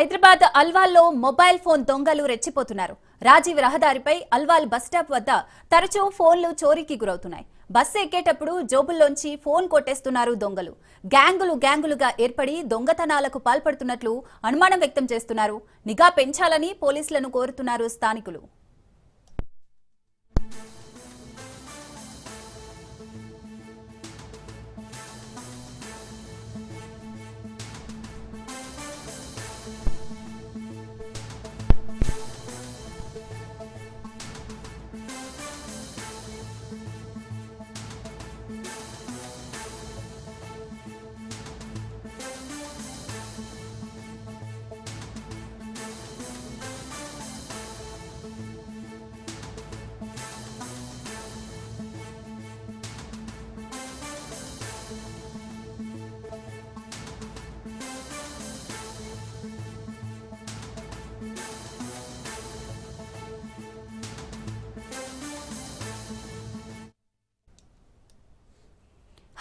Hyderabad అల్వాల్లో mobile phone దొంగలు రెచ్చిపోతున్నారు. రాజీవ్ రహదారిపై Alwal bus stop వద్ద తరచూ ఫోన్లు చోరీకి గురవుతున్నాయి. బస్సు ఎక్కేటప్పుడు జోబుల్లోంచి ఫోన్ కొట్టేస్తున్నారు దొంగలు. గ్యాంగులు గ్యాంగులుగా ఏర్పడి దొంగతనాలకు పాల్పడుతున్నట్లు అనుమానం వ్యక్తం చేస్తున్నారు. నిఘా పెంచాలని పోలీసులను కోరుతున్నారు స్థానికులు.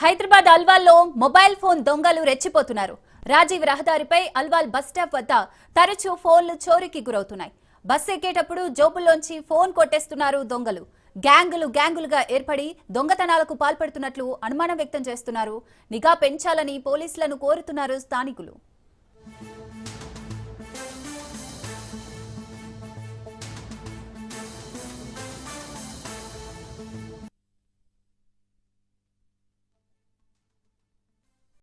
హైదరాబాద్ అల్వాల్లో మొబైల్ ఫోన్ దొంగలు రెచ్చిపోతున్నారు. రాజీవ్ రహదారిపై అల్వాల్ బస్ స్టాప్ వద్ద తరచూ ఫోన్లు చోరీకి గురవుతున్నాయి. బస్సు ఎక్కేటప్పుడు జోబుల్లోంచి ఫోన్ కొట్టేస్తున్నారు దొంగలు. గ్యాంగులు గ్యాంగులుగా ఏర్పడి దొంగతనాలకు పాల్పడుతున్నట్లు అనుమానం వ్యక్తం చేస్తున్నారు. నిఘా పెంచాలని పోలీసులను కోరుతున్నారు స్థానికులు.